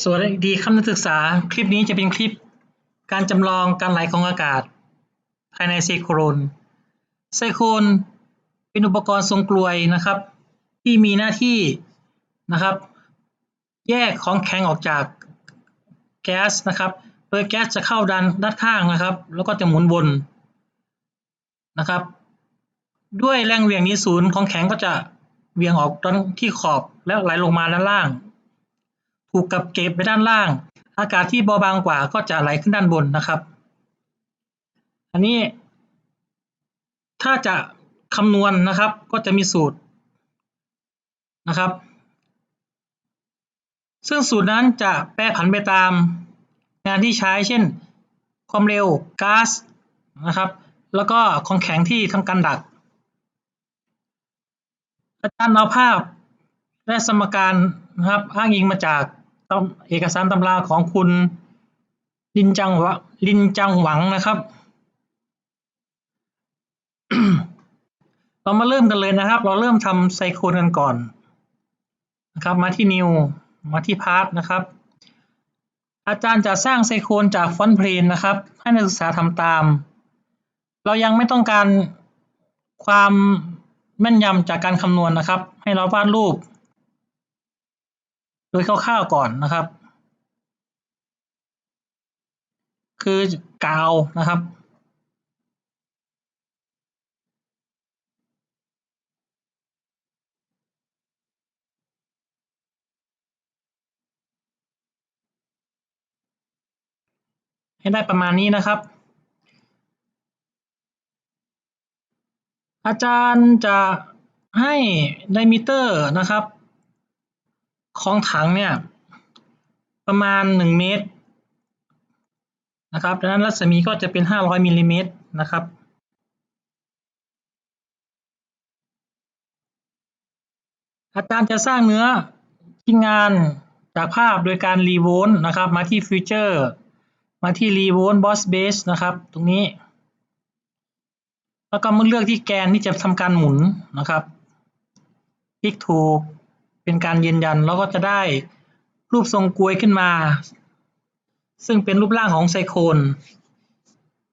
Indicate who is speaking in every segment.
Speaker 1: สวัสดีครับนักศึกษา คลิปนี้จะเป็นคลิปการจำลองการไหลของอากาศ ภายในไซโครน ไซโครนเป็นอุปกรณ์ทรงกลวยนะครับ ที่มีหน้าที่นะครับ แยกของแข็งออกจากแก๊สนะครับ โดยแก๊สจะเข้าดันด้านข้างนะครับ แล้วก็จะหมุนวนนะครับ ด้วยแรงเหวี่ยงนี้ศูนย์ของแข็งก็จะเหวี่ยงออกด้านที่ขอบแล้วไหลลงมาด้านล่าง ถูกกับเก็บไปด้านล่าง อากาศที่เบาบางกว่าก็จะไหลขึ้นด้านบนนะครับ อันนี้ ถ้าจะคำนวณนะครับ ก็จะมีสูตรนะครับ ซึ่งสูตรนั้นจะแปรผันไปตามงานที่ใช้เช่น ความเร็วก๊าซนะครับ แล้วก็ของแข็งที่ทำการดัก อาจารย์เอาภาพและสมการนะครับ อ้างอิงมาจาก เอกสารตำราของคุณลินจังวะลินจังหวังนะครับ เรามาเริ่มกันเลยนะครับ เราเริ่มทำไซโคนกันก่อนนะครับมาที่ new มาที่ part นะครับ อาจารย์จะสร้างไซโคนจากฟอนต์เพลนนะครับ ให้นักศึกษาทำตาม เรายังไม่ต้องการความแม่นยำจากการคำนวณนะครับ ให้เราวาดรูป ดยคร่าวๆก่อนนะครับ คือกาวนะครับ ให้ได้ประมาณนี้นะครับ อาจารย์จะให้ไดมิเตอร์นะครับ ของถังเนี่ยประมาณ 1 เมตรนะครับดังนั้นรัศมีก็จะเป็น 500มิลลิเมตรนะครับอาจารย์จะสร้างเนื้อชิ้นงานจากภาพโดยการรีโวลต์นะครับ มาที่ฟิวเจอร์มาที่รีโวลต์บอสเบสนะครับ ตรงนี้ แล้วก็มาเลือกที่แกนที่จะทำการหมุนนะครับ คลิกถูก เป็นการยืนยันแล้วก็จะได้รูปทรงกลวยขึ้นมา ซึ่งเป็นรูปร่างของไซโคน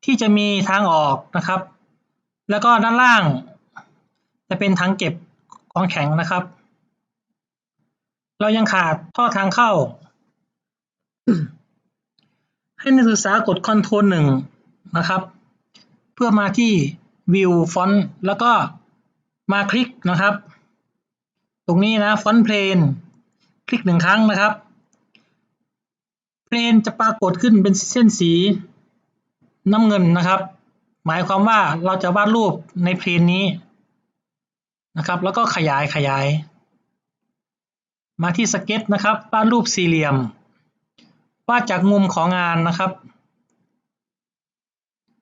Speaker 1: ที่จะมีทางออกนะครับ แล้วก็ด้านล่าง จะเป็นทางเก็บของแข็งนะครับ เรายังขาดท่อทางเข้า ให้นักศึกษากด Ctrl หนึ่งนะครับ เพื่อมาที่ View Font แล้วก็มาคลิกนะครับ รงนี้นะฟอนต์เพลนคลิกหนึ่งครั้งนะครับเพลนจะปรากฏขึ้นเป็นเส้นสีน้ำเงินนะครับ หมายความว่าเราจะวาดรูปในเพลนนี้นะครับ แล้วก็ขยายขยาย มาที่สเก็ตนะครับวาดรูปสี่เหลี่ยมวาดจากมุมของงานนะครับ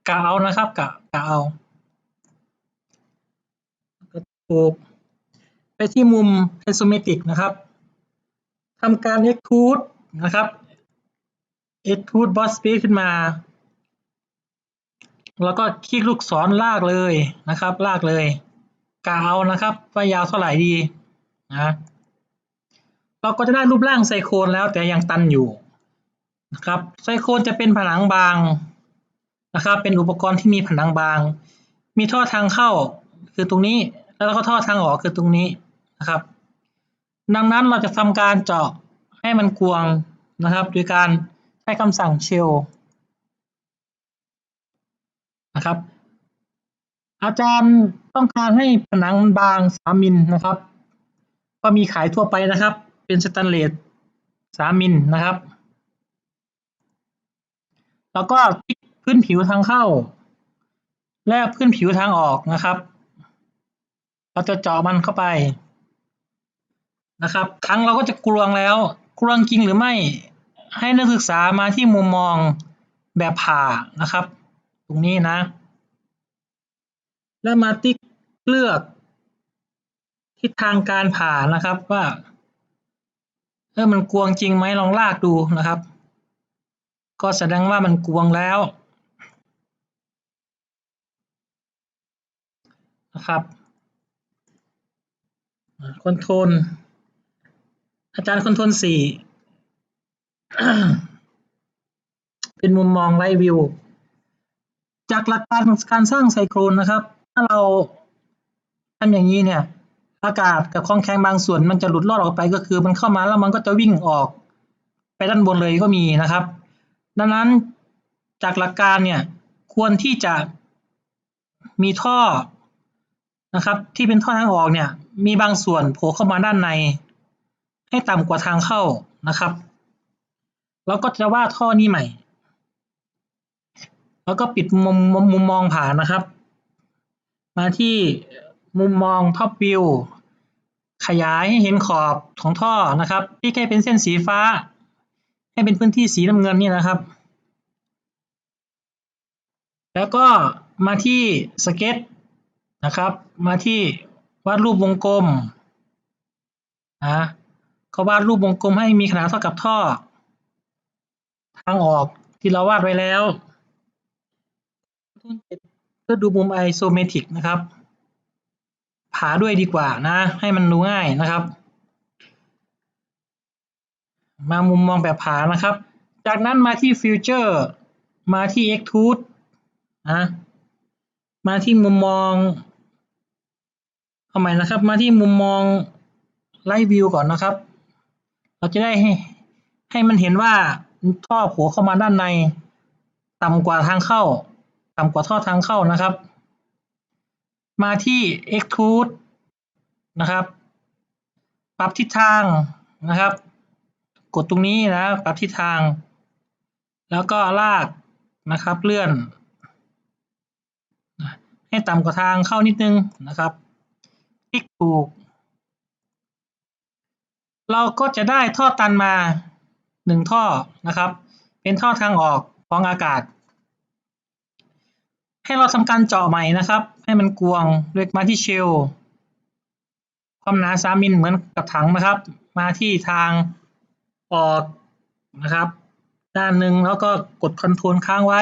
Speaker 1: กะเอานะครับกะกะเอา ก็ถูก ไปที่มุม isometric นะครับทำการ extrude นะครับ extrude boss space ขึ้นมา แล้วก็คลิกลูกศรลากเลยนะครับ ลากเลยกาวนะครับว่ายาวเท่าไหร่ดีนะเราก็จะได้รูปร่างไซโคนแล้วแต่ยังตันอยู่นะครับไซโคนจะเป็นผนังบางนะครับ เป็นอุปกรณ์ที่มีผนังบาง มีท่อทางเข้าคือตรงนี้ แล้วก็ท่อทางออกคือตรงนี้ นะครับ ดังนั้นเราจะทำการเจาะให้มันกวงนะครับ โดยการใช้คำสั่ง shell นะครับ อาจารย์ต้องการให้ผนังมันบาง3มิลนะครับ ก็มีขายทั่วไปนะครับ เป็นสแตนเลส3มิลนะครับ แล้วก็พื้นผิวทางเข้า และพื้นผิวทางออกนะครับ เราจะเจาะมันเข้าไป นะครับครั้งเราก็จะกลวงแล้วกลวงจริงหรือไม่ให้นักศึกษามาที่มุมมองแบบผ่านะครับ ตรงนี้นะ แล้วมาติ๊กเลือกทิศทางการผ่านะครับว่าเออมันกวงจริงไหมลองลากดูนะครับ ก็แสดงว่ามันกวงแล้วนะครับคอนโทรล อาจารย์คนทรลสี่เป็นมุมมองไลท์วิว จากหลักการการสร้างไซโครนนะครับ ถ้าเราทำอย่างนี้เนี่ย อากาศกับของแข็งบางส่วนมันจะหลุดลอดออกไปก็คือมันเข้ามาแล้วมันก็จะวิ่งออก ไปด้านบนเลยก็มีนะครับ ดังนั้นจากหลักการเนี่ยควรที่จะมีท่อนะครับ ที่เป็นท่อทางออกเนี่ย มีบางส่วนโผล่เข้ามาด้านใน ให้ต่ำกว่าทางเข้านะครับ แล้วก็จะวาดท่อนี้ใหม่ แล้วก็ปิดมุมมุมมุมมองผ่านนะครับ มาที่มุมมองท็อปวิวขยายให้เห็นขอบของท่อนะครับที่แค่เป็นเส้นสีฟ้า ให้เป็นพื้นที่สีน้ำเงินนี่นะครับ แล้วก็มาที่สเก็ตนะครับ มาที่วาดรูปวงกลมนะ เขาวาดรูปวงกลมให้มีขนาดเท่ากับท่อ ทางออกที่เราวาดไว้แล้วเพื่อดูมุมไอโซเมตริกนะครับ ผาด้วยดีกว่านะ ให้มันดูง่ายนะครับ มามุมมองแบบผานะครับ จากนั้นมาที่ฟิวเจอร์มาที่ extrude นะมาที่มุมมองเอาใหม่นะครับ มาที่มุมมองไลท์วิวก่อนนะครับ เราจะได้ให้ให้มันเห็นว่าท่อโผล่เข้ามาด้านใน ต่ำกว่าทางเข้า ต่ำกว่าท่อทางเข้านะครับ มาที่ extrude นะครับ ปรับทิศทางนะครับ กดตรงนี้นะปรับทิศทาง แล้วก็ลากนะครับเลื่อน ให้ต่ำกว่าทางเข้านิดนึงนะครับ คลิกถูก เราก็จะได้ท่อตันมาหนึ่งท่อนะครับ เป็นท่อทางออกของอากาศ ให้เราทำการเจาะใหม่นะครับ ให้มันกวงด้วยมาที่เชลความหนาสามมิลเหมือนกับถังนะครับ มาที่ทางออกนะครับ ด้านหนึ่งแล้วก็กดคอนโทรลค้างไว้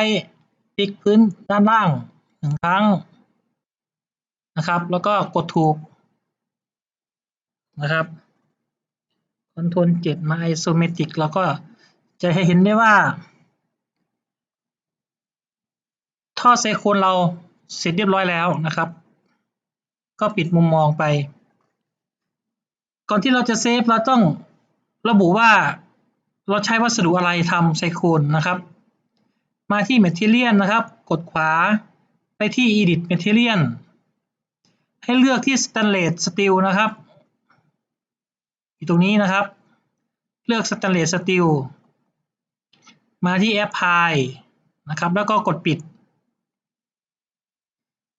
Speaker 1: คลิกพื้นด้านล่างหนึ่งครั้งนะครับ แล้วก็กดถูกนะครับ คอนโทรลเจ็ดมาไอโซเมตริกเราก็จะเห็นได้ว่า ท่อไซโคนเราเสร็จเรียบร้อยแล้วนะครับ ก็ปิดมุมมองไป ก่อนที่เราจะเซฟเราต้องระบุว่าเราใช้วัสดุอะไรทำไซโคนนะครับ มาที่ Material นะครับ กดขวาไปที่ Edit Material ให้เลือกที่ Stainless Steel นะครับ อยู่ตรงนี้นะครับ เลือก Stainless Steel มาที่ Apply นะครับ แล้วก็กดปิด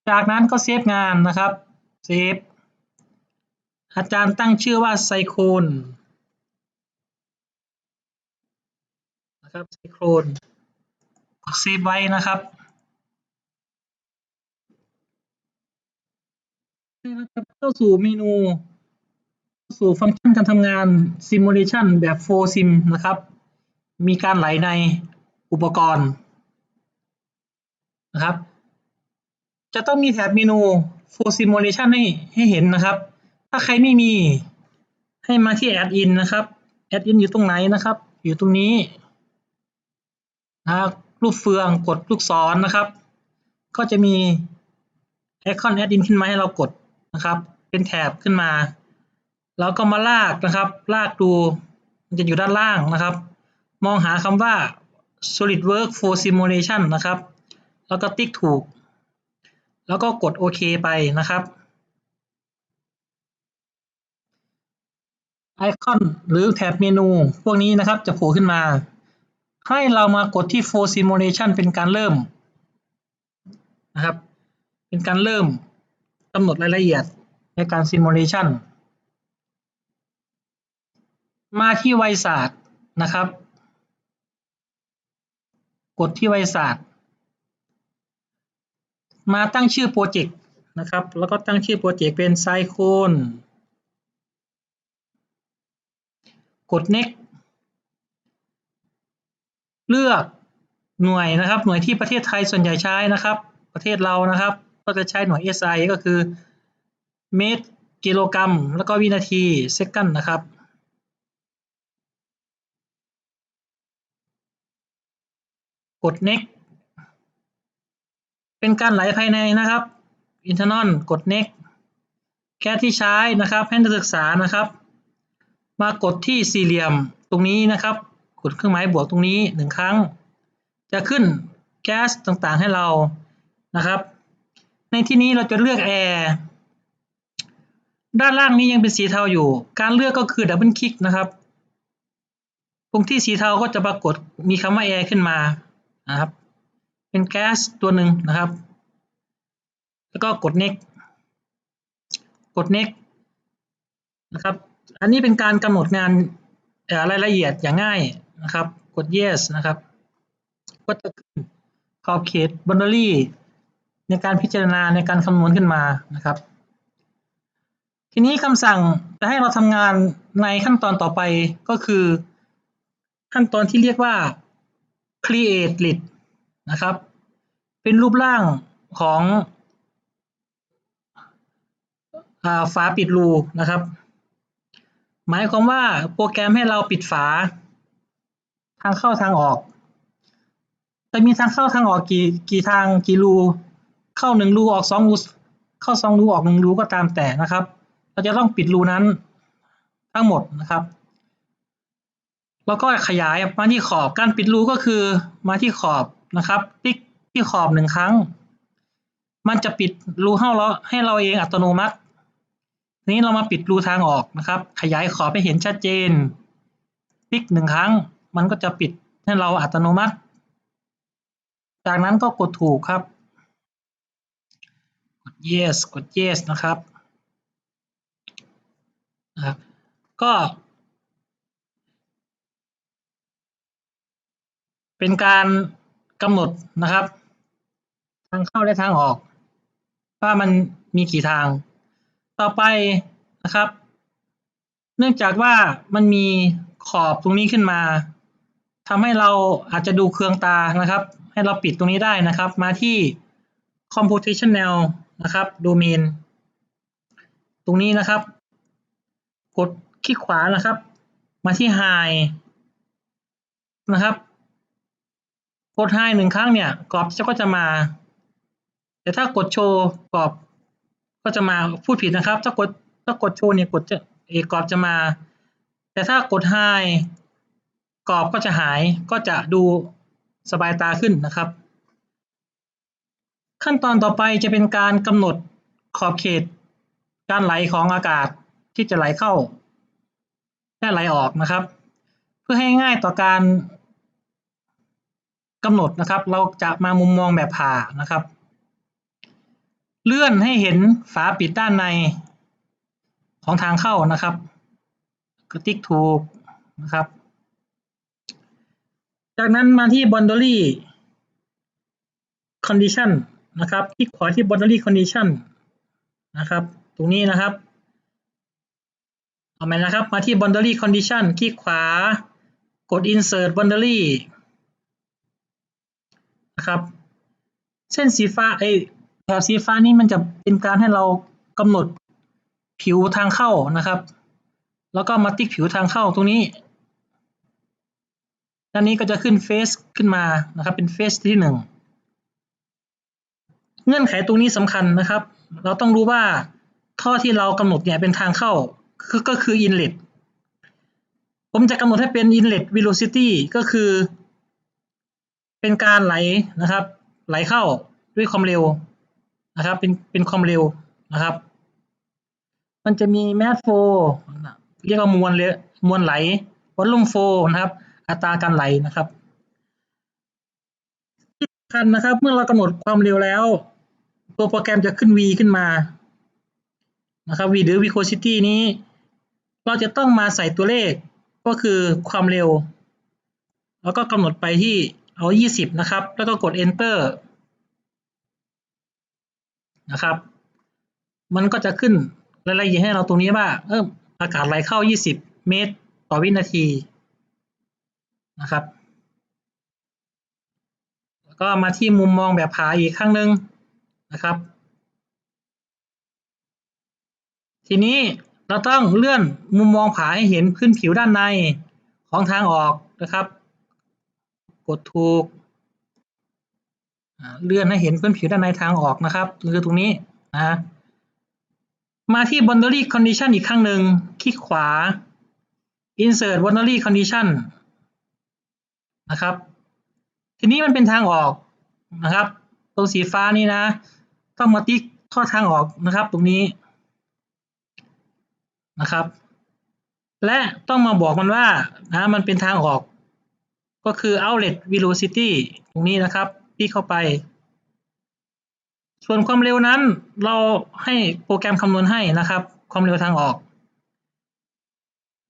Speaker 1: จากนั้นก็เซฟงานนะครับ เซฟ อาจารย์ตั้งชื่อว่าไซโคนนะครับไซโคนกดเซฟไว้นะครับเราจะเข้าสู่เมนู สู่ฟังก์ชันการทำงาน Simulation แบบ 4 Sim นะครับ มีการไหลในอุปกรณ์นะครับ จะต้องมีแถบเมนู For Simulation ให้ให้เห็นนะครับ ถ้าใครไม่มีให้มาที่ Add in นะครับ Add in อยู่ตรงไหนนะครับ อยู่ตรงนี้นะรูปเฟืองกดลูกศรนนะครับ ก็จะมีไอคอน Add in ขึ้นมาให้เรากดนะครับ เป็นแถบขึ้นมา แล้วก็มาลากนะครับ ลากดูมันจะอยู่ด้านล่างนะครับ มองหาคำว่า SolidWorks for Simulation นะครับ แล้วก็ติ๊กถูก แล้วก็กดโอเคไปนะครับ ไอคอนหรือแถบเมนูพวกนี้นะครับจะโผล่ขึ้นมา ให้เรามากดที่ for simulation เป็นการเริ่มนะครับ เป็นการเริ่มกำหนดรายละเอียดในการ simulation มาที่ไวศาสตร์นะครับ กดที่ไวศาสตร์ มาตั้งชื่อโปรเจกต์นะครับ แล้วก็ตั้งชื่อโปรเจกต์เป็นไซโคนกด next เลือกหน่วยนะครับ หน่วยที่ประเทศไทยส่วนใหญ่ใช้นะครับ ประเทศเรานะครับ ก็จะใช้หน่วย SI ก็คือเมตรกิโลกรัม แล้วก็วินาทีเซคันนะครับ กด next เป็นการไหลภายในนะครับ internal กด next แก๊สที่ใช้นะครับให้นักศึกษานะครับ มากดที่สี่เหลี่ยมตรงนี้นะครับ กดเครื่องหมายบวกตรงนี้หนึ่งครั้ง จะขึ้นแก๊สต่างๆให้เรานะครับ ในที่นี้เราจะเลือกแอร์ด้านล่างนี้ยังเป็นสีเทาอยู่ การเลือกก็คือดับเบิลคลิกนะครับ ตรงที่สีเทาก็จะปรากฏมีคำว่าแอร์ขึ้นมา นะครับ เป็นแก๊สตัวหนึ่งนะครับ แล้วก็กด next กด next นะครับ อันนี้เป็นการกำหนดงานรายละเอียดอย่างง่ายนะครับ กด yes นะครับ ก็จะขึ้นขอบเขต boundary ในการพิจารณาในการคำนวณขึ้นมานะครับ ทีนี้คำสั่งจะให้เราทำงานในขั้นตอนต่อไปก็คือขั้นตอนที่เรียกว่า create lid นะครับ เป็นรูปร่างของฝาปิดรูนะครับ หมายความว่าโปรแกรมให้เราปิดฝา ทางเข้าทางออก จะมีทางเข้าทางออกกี่กี่ทางกี่รูเข้าหนึ่งรูออกสองรูเข้าสองรูออกหนึ่งรูก็ตามแต่นะครับ เราจะต้องปิดรูนั้นทั้งหมดนะครับ แล้วก็ขยายมาที่ขอบการปิดรูก็คือมาที่ขอบนะครับติ๊กที่ขอบหนึ่งครั้ง มันจะปิดรูให้เราให้เราเองอัตโนมัติทีนี้เรามาปิดรูทางออกนะครับ ขยายขอบให้เห็นชัดเจนติ๊กหนึ่งครั้ง มันก็จะปิดให้เราอัตโนมัติ จากนั้นก็กดถูกครับ กด yes กด yes นะครับนะครับก็ เป็นการกำหนดนะครับ ทางเข้าและทางออก ว่ามันมีกี่ทาง ต่อไปนะครับ เนื่องจากว่ามันมีขอบตรงนี้ขึ้นมาทำให้เราอาจจะดูเคืองตานะครับ ให้เราปิดตรงนี้ได้นะครับ มาที่ computational นะครับ domain ตรงนี้นะครับ กดคลิกขวานะครับ มาที่ high นะครับ กด high หนึ่งครั้งเนี่ยกรอบก็จะมา แต่ถ้ากดโชว์กรอบก็จะมาพูดผิดนะครับ ถ้ากดถ้ากดโชว์เนี่ยกดจะเอกรอบจะมา แต่ถ้ากด high กรอบก็จะหายก็จะดูสบายตาขึ้นนะครับ ขั้นตอนต่อไปจะเป็นการกำหนดขอบเขต การไหลของอากาศที่จะไหลเข้าและไหลออกนะครับ เพื่อให้ง่ายต่อการ กำหนดนะครับ เราจะมามุมมองแบบผ่านะครับ เลื่อนให้เห็นฝาปิดด้านในของทางเข้านะครับกระติกถูกนะครับ จากนั้นมาที่ boundary condition นะครับคลิกขวาที่ boundary condition นะครับ ตรงนี้นะครับเอาใหมนะครับ มาที่ boundary condition คลิกขวากด insert boundary นะครับเส้นสีฟ้าไอแถบสีฟ้านี่มันจะเป็นการให้เรากำหนดผิวทางเข้านะครับ แล้วก็มาติ๊กผิวทางเข้าตรงนี้ด้านนี้ก็จะขึ้นเฟสขึ้นมานะครับ เป็นเฟสที่หนึ่งเงื่อนไขตรงนี้สำคัญนะครับ เราต้องรู้ว่าท่อที่เรากำหนดเนี่ยเป็นทางเข้าก็คือ inlet ผมจะกำหนดให้เป็น inlet velocity ก็คือ เป็นการไหลนะครับ ไหลเข้าด้วยความเร็วนะครับ เป็นเป็นความเร็วนะครับ มันจะมี mass flow เรียกว่ามวลเลยมวลไหล volume flow นะครับ อัตราการไหลนะครับที่สำคัญนะครับ เมื่อเรากำหนดความเร็วแล้ว ตัวโปรแกรมจะขึ้น v ขึ้นมานะครับ v หรือ viscosity นี้ เราจะต้องมาใส่ตัวเลขก็คือความเร็ว แล้วก็กำหนดไปที่ เอา 20 นะครับ แล้วก็กด enter นะครับ มันก็จะขึ้นรายละเอียดให้เราตรงนี้ว่า เอออากาศไหลเข้า 20 เมตรต่อวินาทีนะครับ แล้วก็มาที่มุมมองแบบผาอีกครั้งหนึ่งนะครับ ทีนี้เราต้องเลื่อนมุมมองผาให้เห็นพื้นผิวด้านในของทางออกนะครับ กดถูก เลื่อนให้เห็นพื้นผิวด้านในทางออกนะครับคือตรงนี้นะมาที่ boundary condition อีกครั้งหนึ่งคลิกขวา insert boundary condition นะครับ ทีนี้มันเป็นทางออกนะครับ ตรงสีฟ้านี้นะ ต้องมาติ๊กข้อทางออกนะครับ ตรงนี้นะครับ และต้องมาบอกมันว่านะมันเป็นทางออก ก็คือ outlet velocity ตรงนี้นะครับติ๊กเข้าไป ส่วนความเร็วนั้นเราให้โปรแกรมคำนวณให้นะครับ ความเร็วทางออก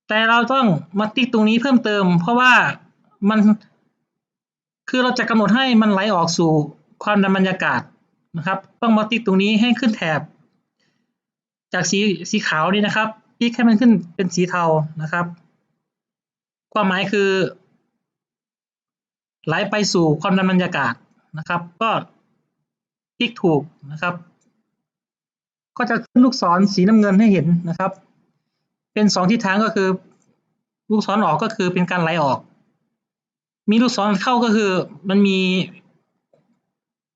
Speaker 1: แต่เราต้องมาติ๊กตรงนี้เพิ่มเติม เพราะว่ามันคือเราจะกำหนดให้มันไหลออกสู่ความดันบรรยากาศนะครับ ต้องมาติ๊กตรงนี้ให้ขึ้นแถบ จากสีสีขาวนี่นะครับติ๊กให้มันขึ้นเป็นสีเทานะครับ ความหมายคือ ไหลไปสู่ความดันบรรยากาศนะครับ ก็ติ๊กถูกนะครับ ก็จะขึ้นลูกศรสีน้ำเงินให้เห็นนะครับ เป็นสองทิศทางก็คือ ลูกศรออกก็คือเป็นการไหลออก มีลูกศรเข้าก็คือมันมี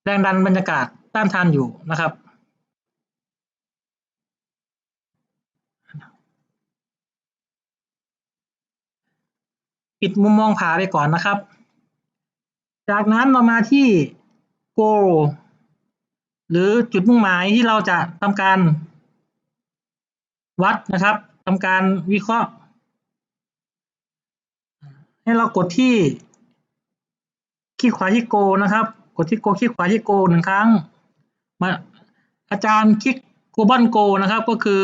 Speaker 1: แรงดันบรรยากาศต้านทานอยู่นะครับปิดมุมมองผาไปก่อนนะครับ จากนั้นเรามาที่ goal หรือจุดมุ่งหมายที่เราจะทำการวัดนะครับทำการวิเคราะห์ ให้เรากดที่คลิกขวาที่ go นะครับ กดที่ go คลิกขวาที่ go หนึ่งครั้งมาอาจารย์คลิก global go นะครับ ก็คือ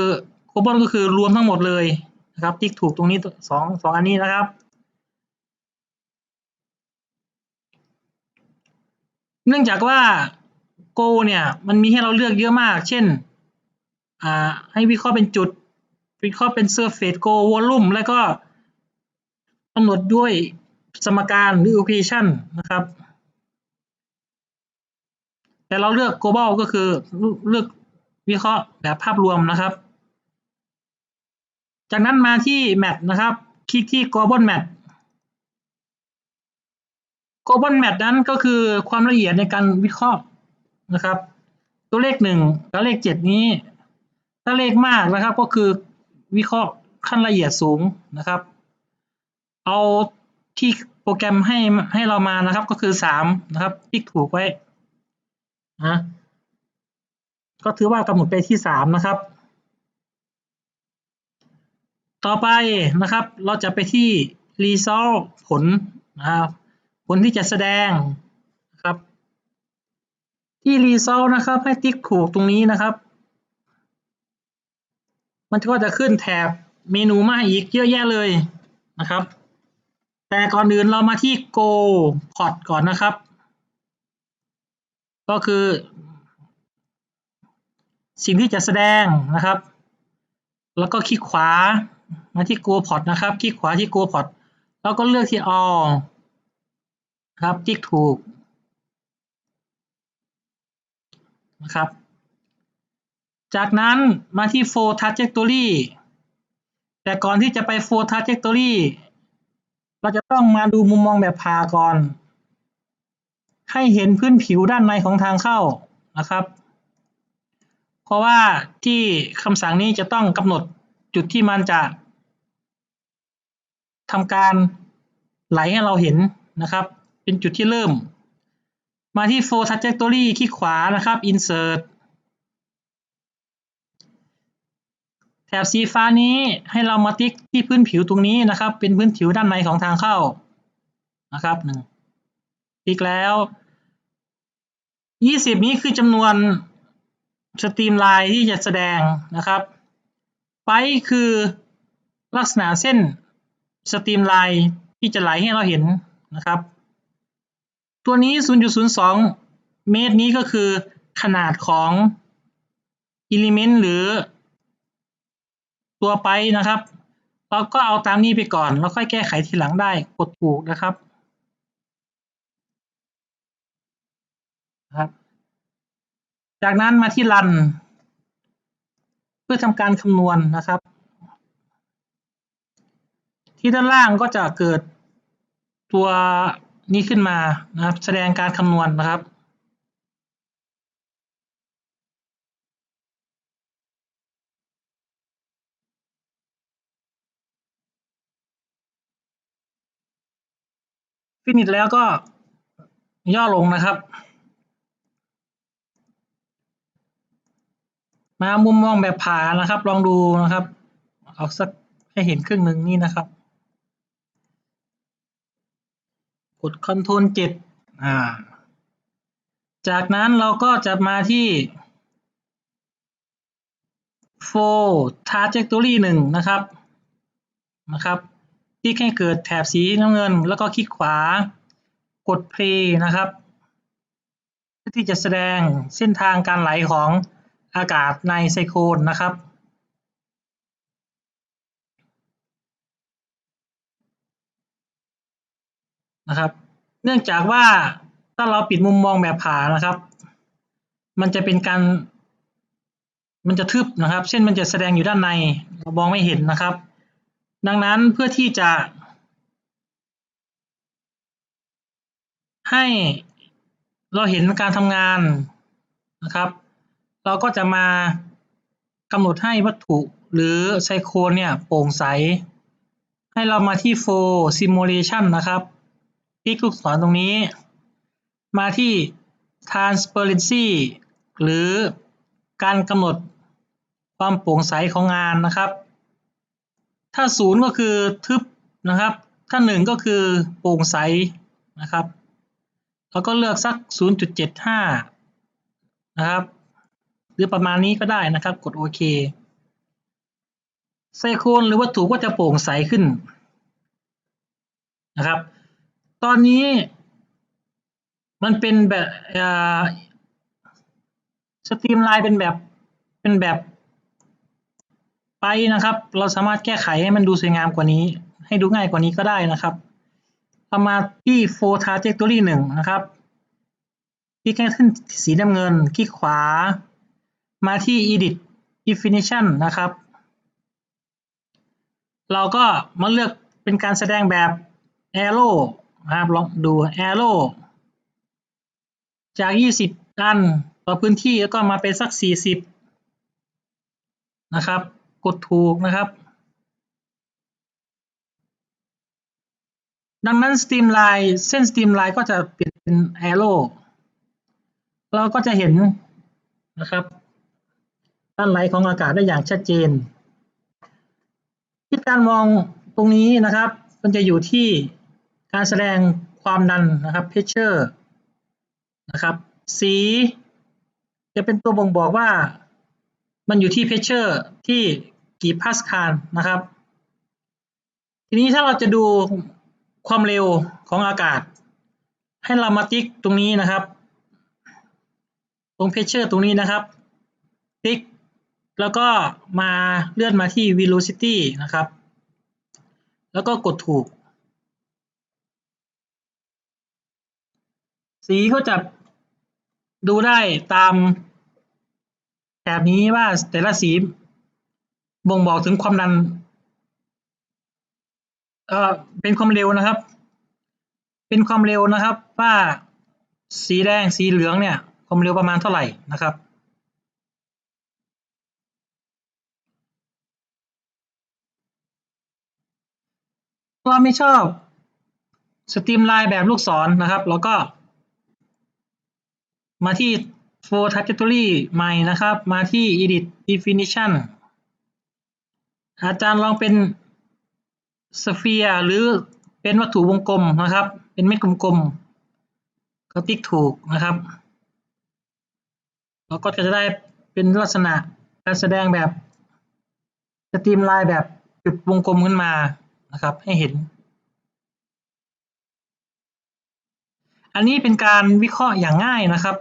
Speaker 1: global ก็คือรวมทั้งหมดเลยนะครับติ๊กถูกตรงนี้สองสองอันนี้นะครับ เนื่องจากว่า Go เนี่ยมันมีให้เราเลือกเยอะมาก เช่นอ่าให้วิเคราะห์เป็นจุด วิเคราะห์เป็น surface go volume แล้วก็กำหนดด้วยสมการหรือ equation นะครับ แต่เราเลือก global ก็คือเลือกวิเคราะห์แบบภาพรวมนะครับ จากนั้นมาที่ map นะครับ คลิกที่ global map global map นั้นก็คือความละเอียดในการวิเคราะห์นะครับ ตัวเลขหนึ่งกับเลขเจ็ดนี้ ถ้าเลขมากนะครับก็คือวิเคราะห์ขั้นละเอียดสูงนะครับ เอาที่โปรแกรมให้ให้เรามานะครับก็คือสามนะครับติ๊กถูกไว้นะก็ถือว่ากำหนดไปที่สามนะครับ ต่อไปนะครับเราจะไปที่ result ผลนะครับ ผลที่จะแสดงนะครับ ที่ result นะครับ ให้ติ๊กถูกตรงนี้นะครับ มันก็จะขึ้นแถบเมนูมาให้อีกเยอะแยะเลยนะครับ แต่ก่อนอื่นเรามาที่ go port ก่อนนะครับ ก็คือ สิ่งที่จะแสดงนะครับ แล้วก็คลิกขวามาที่ go port นะครับ คลิกขวาที่ go port แล้วก็เลือกที่ all ครับติ๊กถูกนะครับ จากนั้นมาที่ flow trajectory แต่ก่อนที่จะไป flow trajectory เราจะต้องมาดูมุมมองแบบพาก่อน ให้เห็นพื้นผิวด้านในของทางเข้านะครับ เพราะว่าที่คำสั่งนี้จะต้องกำหนดจุดที่มันจะทำการไหลให้เราเห็นนะครับ เป็นจุดที่เริ่ม มาที่ flow trajectory คลิกขวานะครับ insert แถบสีฟ้านี้ให้เรามาติ๊กที่พื้นผิวตรงนี้นะครับ เป็นพื้นผิวด้านในของทางเข้านะครับหนึ่งติ๊กแล้วยี่สิบนี้คือจำนวนสตรีมไลน์ที่จะแสดงนะครับ ไปคือลักษณะเส้นสตรีมไลน์ที่จะไหลให้เราเห็นนะครับ ตัวนี้ 0.02 เมตรนี้ก็คือขนาดของอิเลเมนต์หรือตัวไปนะครับ เราก็เอาตามนี้ไปก่อน แล้วค่อยแก้ไขทีหลังได้กดถูกนะครับครับ จากนั้นมาที่รัน เพื่อทำการคำนวณนะครับ ที่ด้านล่างก็จะเกิดตัว นี้ขึ้นมานะครับ แสดงการคำนวณนะครับฟินิชแล้วก็ย่อลงนะครับ มามุมมองแบบผานะครับ ลองดูนะครับ เอาสักให้เห็นครึ่งหนึ่งนี่นะครับ กด Ctrl 7อ่า จากนั้นเราก็จะมาที่ Flow Trajectory 1 นะครับนะครับคลิกให้เกิดแถบสีน้ำเงิน แล้วก็คลิกขวากด Play นะครับเพื่อที่จะแสดงเส้นทางการไหลของอากาศในไซโคลนนะครับ นะครับ เนื่องจากว่าถ้าเราปิดมุมมองแบบผานะครับ มันจะเป็นการ มันจะทึบนะครับ เส้นมันจะแสดงอยู่ด้านในเรามองไม่เห็นนะครับ ดังนั้นเพื่อที่จะ ให้เราเห็นการทำงานนะครับ เราก็จะมากำหนดให้วัตถุหรือไซโคนเนี่ยโปร่งใส ให้เรามาที่ Flow Simulation นะครับ ลิกลูกศรตรงนี้ มาที่ Transparency หรือการกำหนดความโปร่งใสของงานนะครับ ถ้าศูนย์ก็คือทึบนะครับ ถ้าหนึ่งก็คือโปร่งใสนะครับเราก็เลือกสัก 0.75 นะครับ หรือประมาณนี้ก็ได้นะครับ กดโอเคไซโคนหรือวัตถุก็จะโปร่งใสขึ้นนะครับ ตอนนี้มันเป็นแบบสตรีมไลน์เป็นแบบเป็นแบบไปนะครับ เราสามารถแก้ไขให้มันดูสวยงามกว่านี้ ให้ดูง่ายกว่านี้ก็ได้นะครับเรามาที่ Flow Trajectory 1นะครับ คลิกให้ขึ้นสีน้ำเงิน คลิกขวา มาที่ Edit Definition นะครับ เราก็มาเลือกเป็นการแสดงแบบ Arrow นะครับลองดู Arrow จาก 20 อันต่อพื้นที่แล้วก็มาเป็นสัก 40 นะครับ กดถูกนะครับ ดังนั้น Streamline เส้น Streamline ก็จะเปลี่ยนเป็น Arrow เราก็จะเห็นนะครับการไหลของอากาศได้อย่างชัดเจนที่การมองตรงนี้นะครับ มันจะอยู่ที่ การแสดงความดันนะครับ pressure นะครับ สี จะเป็นตัวบ่งบอกว่ามันอยู่ที่ pressure ที่กี่พาสคาลนะครับ ทีนี้ถ้าเราจะดูความเร็วของอากาศ ให้เรามาติ๊กตรงนี้นะครับ ตรง pressure ตรงนี้นะครับ ติ๊ก แล้วก็มาเลื่อนมาที่ velocity นะครับ แล้วก็กดถูก สีก็จะดูได้ตามแถบนี้ว่าแต่ละสีบ่งบอกถึงความดันเอ่อเป็นความเร็วนะครับ เป็นความเร็วนะครับว่าสีแดงสีเหลืองเนี่ย ความเร็วประมาณเท่าไหร่นะครับถ้าไม่ชอบสตรีมไลน์แบบลูกศรนนะครับ แล้วก็ มาที่ Flow Trajectory ใหม่นะครับ มาที่ Edit Definition อาจารย์ลองเป็นสเฟียร์หรือเป็นวัตถุวงกลมนะครับ เป็นเม็ดกลมๆก็ติ๊กถูกนะครับเราก็จะได้เป็นลักษณะการแสดงแบบสตรีมไลน์แบบจุดวงกลมขึ้นมานะครับ ให้เห็น อันนี้เป็นการวิเคราะห์อย่างง่ายนะครับ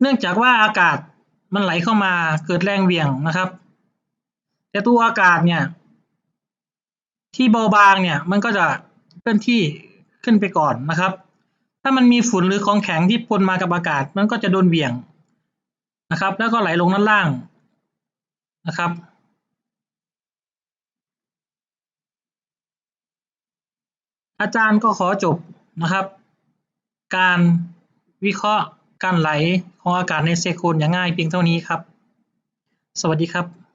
Speaker 1: เนื่องจากว่าอากาศมันไหลเข้ามาเกิดแรงเหวี่ยงนะครับ แต่ตัวอากาศเนี่ย ที่เบาบางเนี่ยมันก็จะเคลื่อนที่ขึ้นไปก่อนนะครับ ถ้ามันมีฝุ่นหรือของแข็งที่ปนมากับอากาศ มันก็จะโดนเหวี่ยงนะครับ แล้วก็ไหลลงด้านล่างนะครับอาจารย์ก็ขอจบนะครับ การวิเคราะห์ การไหลของอากาศในเซโคนอย่างง่ายเพียงเท่านี้ครับ สวัสดีครับ